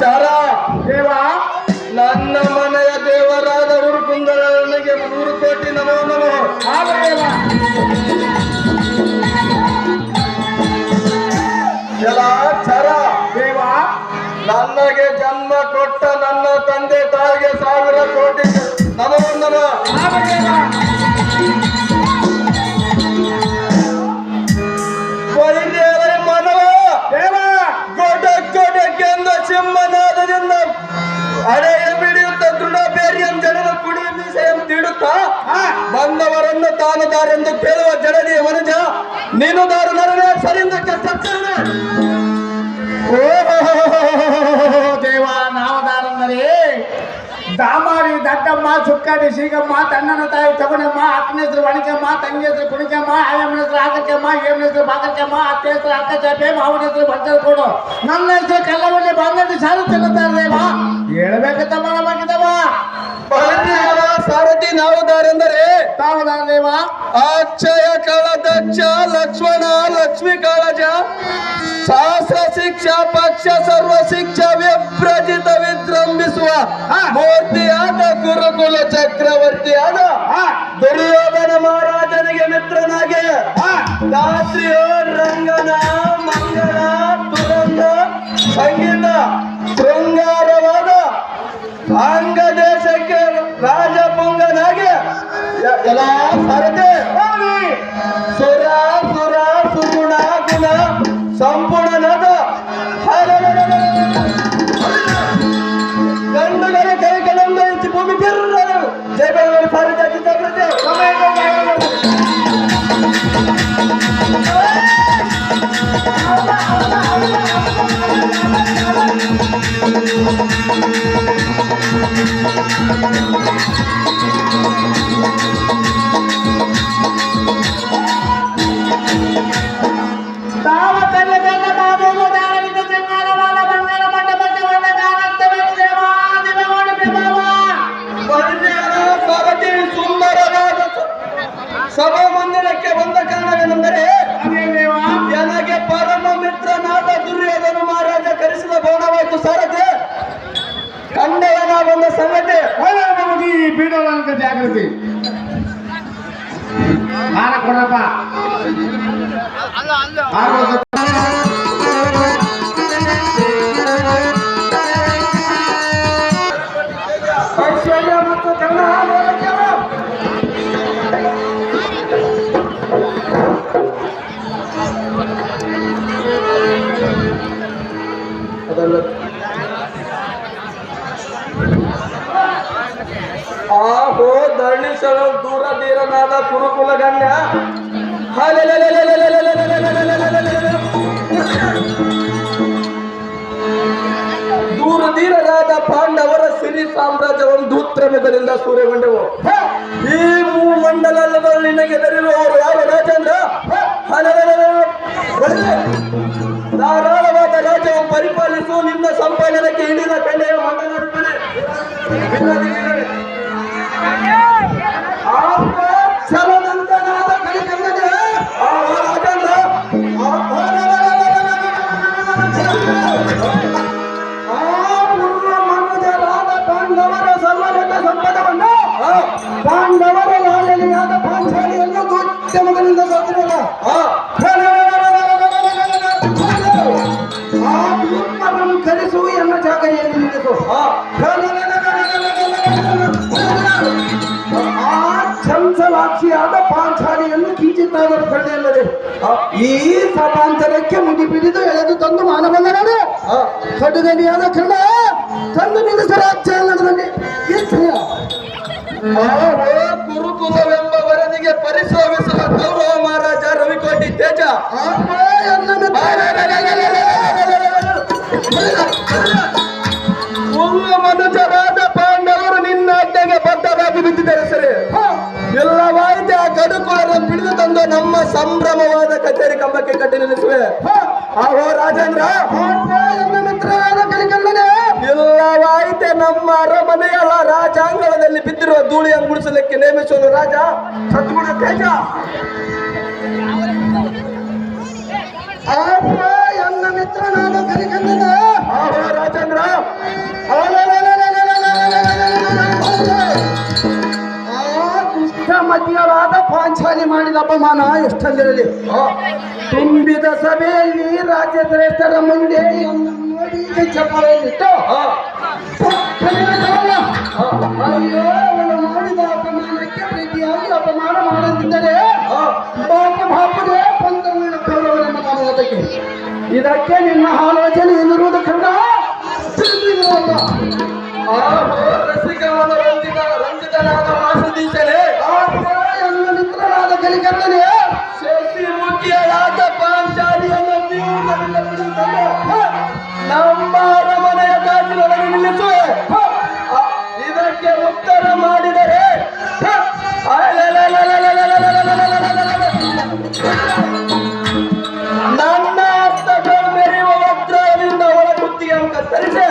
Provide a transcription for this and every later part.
ಚಾರ ದೇವ ನನ್ನ ಮನೆಯ ದೇವರಾದ ಉರುಕುಂದರನಿಗೆ ಮೂರು ಕೋಟಿ ನಮೋ ನಮೋ. ಆಗ ಹಳೆಯ ಬಿಡಿಯುತ್ತ ದೃಢ ಬೇರಿಯಂ ಜನರ ಕುಡಿ ಮೀಸೆಯನ್ನು ತಿಡುತ್ತಾ ಬಂದವರನ್ನು ತಾನು ದಾರೆಂದು ಕೇಳುವ ಜನನಿ ಮನುಜ ನೀನು ದಾರು ನರನೇ ಸರಿಂದ ಚಚ್ಚನೆ ಓ ದಾಮಾರಿ ಚುಕ್ಕಾಡಿ ಸುಕ್ಕಡಿ ಸೀಗಮ್ಮ ತಣ್ಣನ ತಾಯಿ ತಗೊಂಡಮ್ಮ ಅಕ್ಕನ ಹೆಸರು ವಣಿಕಮ್ಮ ತಂಗಿ ಹೆಸರು ಕುಣಿಕಮ್ಮ ಆಯಮ್ಮನ ಹೆಸರು ಆಗಕ್ಕಮ್ಮ ಏಮನ ಹೆಸರು ಬಾಗಕ್ಕಮ್ಮ ಅತ್ತೆ ಹೆಸರು ಅಕ್ಕ ಚಾಪೆ ಮಾವನ ಹೆಸರು ಬಂಚರ್ ಕೊಡು ನನ್ನ ಹೆಸರು ಕಲ್ಲವಳ್ಳಿ ಬಂಗಡಿ ಸಾರು ತಿನ್ನುತ್ತಾರೆ ದೇವ. ಹೇಳ್ಬೇಕಂತ ಮನವಾಗಿದ್ದವ ಸಾರಥಿ ನಾವು ದಾರೆಂದರೆ? ಅಕ್ಷಯ ಕಳದಕ್ಷ ಲಕ್ಷ್ಮಣ ಲಕ್ಷ್ಮಿ ಕಾಳಜ. ಶಾಸ್ತ್ರ ಶಿಕ್ಷಾ ಪಕ್ಷ ಸರ್ವ ಶಿಕ್ಷಾ. ಮೂರ್ತಿಯಾದ ಗುರುಕುಲ ಚಕ್ರವರ್ತಿಯಾದ ದುರ್ಯೋಧನ ಮಹಾರಾಜನಿಗೆ ಮಿತ್ರನಾಗೆ. ಹಾ. ರಾತ್ರಿಯೋ ರಂಗನ ಮಂಗನ ತುರಂಗ ಸಂಗೀತ ಶೃಂಗಾರವಾದ ಅಂಗ ದೇಶಕ್ಕೆ ರಾಜಪುಂಗನಾಗೆ ಎಲ್ಲ ಸಾರಥಿ なるほど。আকৃতি আর কোনাপা আল্লাহ আল্লাহ Oh. ಧರಣಿಸಲು ದೂರ ದೀರನಾದ ಕುರುಕುಲ ಗಣ್ಯ. ದೂರ ದೀರನಾದ ಪಾಂಡವರ ಸಿರಿ ಸಾಮ್ರಾಜ್ಯವನ್ನು ದೂತ್ರಮದಿಂದ ಸೂರ್ಯಗೊಂಡೆವು. ಈ ಭೂಮಂಡಲದಲ್ಲಿ ನಿನಗೆ ಎದುರಿರುವವರು ಯಾವ ರಾಜೇಂದ್ರ? ಧಾರಾಳವಾದ ರಾಜ್ಯವನ್ನು ಪರಿಪಾಲಿಸು, ನಿನ್ನ ಸಂಪಾದನೆಗೆ ಹಿಡಿದ ಕಣ್ಣೆಯ ಮಂಡಲಿರುತ್ತದೆ ಆ, ಆ ಭೀಮರನ್ನು ಕರೆಸು ಎನ್ನ ಜಾಗರಿಯಲ್ಲಿ ನಿಲ್ಲಿಸು ಆ, ಚಂಚಲಾಕ್ಷಿಯಾದ ಪಾಂಚಾಲಿಯನ್ನು ಕಿಂಚಿತ್ತಾದರೂ ಕಳೆಯಲ್ಲದೆ ಈ ಸಭಾಂತರಕ್ಕೆ ಮುಗಿ ಬಿಡಿದು ಎಳೆದು ತಂದು ಮಾನವಲ್ಲನಾಡು ಆ. ಕಡುಗನಿಯಾದ ಕರ್ಣ ತಂದು ನಿಲ್ಲಿಸ ರಾಜ್ಯಾಂಗದಲ್ಲಿ ಕೀರ್ತನೆಯ ತೇಜ. ಉಳ್ಳ ಮನುಜರಾದ ಪಾಂಡವರು ನಿನ್ನ ಅಡ್ಡೆಗೆ ಬದ್ಧರಾಗಿ ಬಿದ್ದಿದ್ದಾರೆ ಸರಿ. ಇಲ್ಲವಾಯಿತೆ ಆ ಗಡುಕುಳನ್ನು ಬಿಡಿದು ತಂದು ನಮ್ಮ ಸಂಭ್ರಮವಾದ ಕಚೇರಿ ಕಂಬಕ್ಕೆ ಕಟ್ಟಿ ನಿಲ್ಲಿಸುವೆ. ಆಹೋ ರಾಜೇಂದ್ರ. ಇಲ್ಲವಾಯಿತೆ ನಮ್ಮ ಅರಮನೆಯ ರಾಜಾಂಗಣದಲ್ಲಿ ಬಿದ್ದಿರುವ ಧೂಳಿಯನ್ನು ಗುಡಿಸಲಿಕ್ಕೆ ನೇಮಿಸುವ ರಾಜ. ಸದ್ಗುಣ ತೇಜ. ಮಿತ್ರ ನಾನು ರಾಜೇಂದ್ರ ಮತಿಯರಾದ ಪಾಂಚಾಲಿ ಮಾಡಿದ ಅಪಮಾನ ಎಷ್ಟಲ್ಲಿರಲಿ ತುಂಬಿದ ಸಭೆಯಲ್ಲಿ ರಾಜ್ಯ ಶ್ರೇಷ್ಠರ ಮುಂದೆ ಅವನು ಮಾಡಿದ ಅಪಮಾನಕ್ಕೆ ಪ್ರೀತಿಯಾಗಿ ಅಪಮಾನ ಮಾಡದಿದ್ದರೆ ಇದಕ್ಕೆ ನಿನ್ನ ಆಲೋಚನೆ ಎನ್ನುವುದು ಕಂಡ ರಂಜಿತನಾದ ವಾಸುದೀಶನೇ. ಪಾಂಚಾಲಿಯನ್ನು ನಮ್ಮ ಕುತ್ತಿಗೆಯನ್ನು ಕತ್ತರಿಸಿ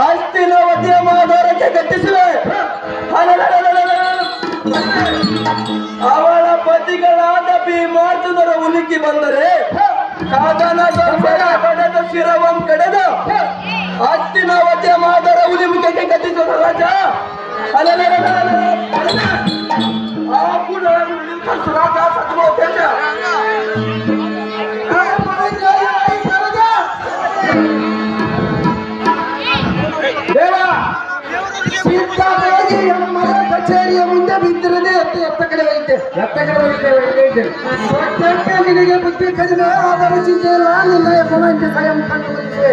ಆಸ್ತಿನವತಿಯ ಮಾಧಾರಕ್ಕೆ ಕಟ್ಟಿಸುವೆ ಅವಳ ಪತಿಗಳಾದ ಭೀಮಾರ್ಜುನರ ಉಲಿಕಿ ಬಂದರೆ ಕಾದನ ಸಂಸರ ಪಡೆದ ಶಿರವಂ ಕಡೆದ ಹಸ್ತಿನಾವತಿಯ ಮಾದರ ಉಲಿ ಮುಖಕ್ಕೆ ಕಟ್ಟಿಸುವ ರಾಜ ಆ ಗುಣವನ್ನು ನಿಲ್ಲಿಸು ರಾಜ ಸತ್ವ ಎತ್ತ ಎತ್ತ ಕಡೆ ಹೋಗಿದ್ದೆ ಎತ್ತ ಕಡೆ ಹೋಗಿದ್ದೆ ಸತ್ಯಕ್ಕೆ ನಿನಗೆ ಬುದ್ಧಿ ಕಡಿಮೆ ಆದರೂ ಚಿಂತೆ ಇಲ್ಲ ನಿನ್ನ ಯಜಮಾನಿಗೆ ಸ್ವಯಂ ಕಂಡು ಬಂದಿದೆ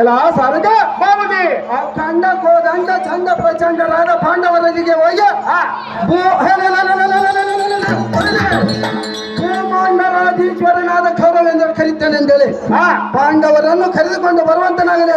ಎಲ್ಲ ಸಾರದ ಬಾಬುದಿ ಆ ಕಂಡ ಕೋದಂಡ ಚಂದ ಪ್ರಚಂಡರಾದ ಪಾಂಡವರಲ್ಲಿಗೆ ಹೋಗಿ ಭೂ ಭೂಮಾಂಡರಾಧೀಶ್ವರನಾದ ಹೇಳಿ ಆ ಪಾಂಡವರನ್ನು ಕರೆದುಕೊಂಡು ಬರುವಂತನಾಗಲೇ